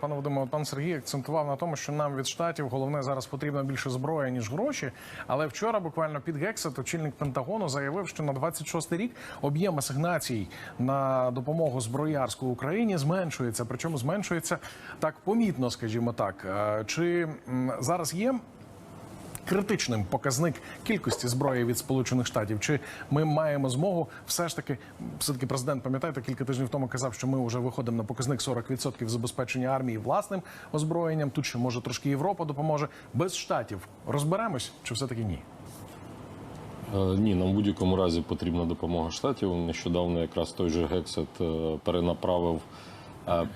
Пане Вадиме, пан Сергій акцентував на тому, що нам від штатів головне зараз потрібно більше зброї ніж гроші. Але вчора буквально під Гексет очільник Пентагону заявив, що на 26-й рік об'єм асигнацій на допомогу зброярську Україні зменшується. Причому зменшується так помітно, скажімо так. Е, Чи зараз є критичним показник кількості зброї від Сполучених Штатів? Чи ми маємо змогу все ж таки, все таки президент, пам'ятаєте, кілька тижнів тому казав, що ми вже виходимо на показник 40% забезпечення армії власним озброєнням. Тут ще може трошки Європа допоможе без штатів. Розберемось, чи все таки ні? Е, Ні, нам в будь-якому разі потрібна допомога штатів. Нещодавно якраз той же Гексет е, перенаправив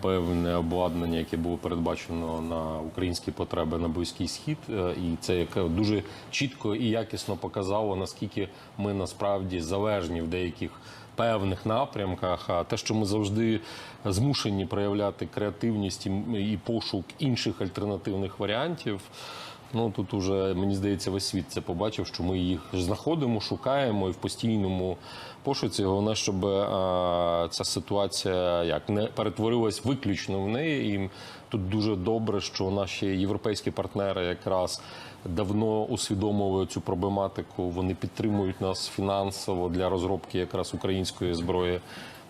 певне обладнання, яке було передбачено на українські потреби на близький схід, Е, і це яке дуже чітко і якісно показало, наскільки ми насправді залежні в деяких. Певних напрямках, а те, що ми завжди змушені проявляти креативність і пошук інших альтернативних варіантів, Ну тут уже мені здається, весь світ це побачив, що ми їх знаходимо, шукаємо і в постійному пошуці. Головне, щоб е, ця ситуація як не перетворилась виключно в неї. І тут дуже добре, що наші європейські партнери якраз давно усвідомили цю проблематику. Вони підтримують нас фінансово для розробки якраз української зброї.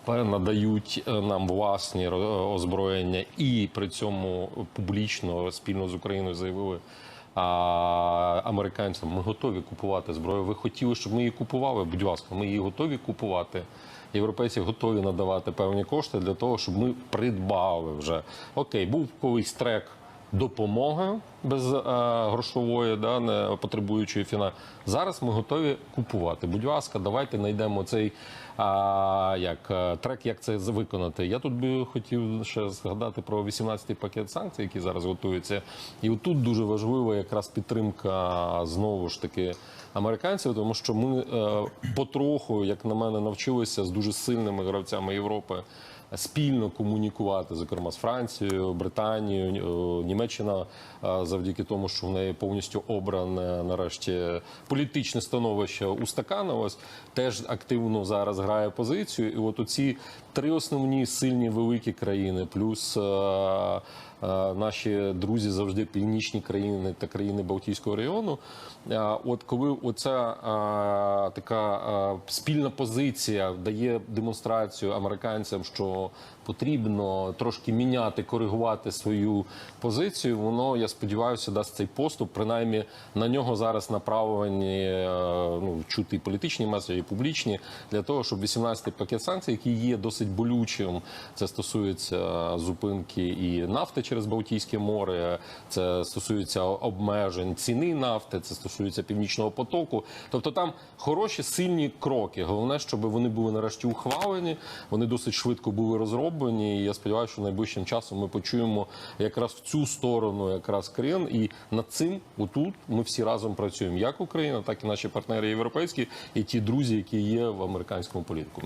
Надають е, нам власні озброєння і при цьому публічно спільно з Україною заявили а, американцям, ми готові купувати зброю. Ви хотіли, щоб ми її купували? Будь ласка, ми її готові купувати. Європейці готові надавати певні кошти для того, щоб ми придбали вже. Окей, був колись трек допомоги без е, грошової, да, не потребуючої фіна. Зараз ми готові купувати. Будь ласка, давайте знайдемо цей а, як, е, трек, як це виконати. Я тут би хотів ще згадати про 18-й пакет санкцій, який зараз готується. І отут дуже важлива якраз підтримка знову ж таки американців, тому що ми е, потроху, як на мене, навчилися з дуже сильними гравцями Європи спільно комунікувати, зокрема з Францією, Британією, е, Німеччина е, завдяки тому, що в неї повністю обране нарешті політичне становище устаканилось, теж активно зараз грає позицію. І от оці три основні сильні великі країни, плюс е, наші друзі завжди північні країни та країни Балтійського. Е, От коли оця така спільна позиція дає демонстрацію американцям, що потрібно трошки міняти, коригувати свою позицію, воно я сподіваюся дасть цей поступ. Принаймні на нього зараз направлені е, ну чути політичні меседжі, і публічні для того, щоб 18-й пакет санкцій, який є досить болючим, це стосується зупинки і нафти через Балтійське море, це стосується обмежень ціни нафти, це стосується північного потоку. Тобто там хороші сильні кроки. Головне, щоб вони були нарешті ухвалені. Вони досить швидко були розроблені. І я сподіваюся, що найближчим часом ми почуємо якраз в цю сторону, якраз країн. І над цим отут ми всі разом працюємо, як Україна, так і наші партнери європейські, і ті друзі, які є в американському політику.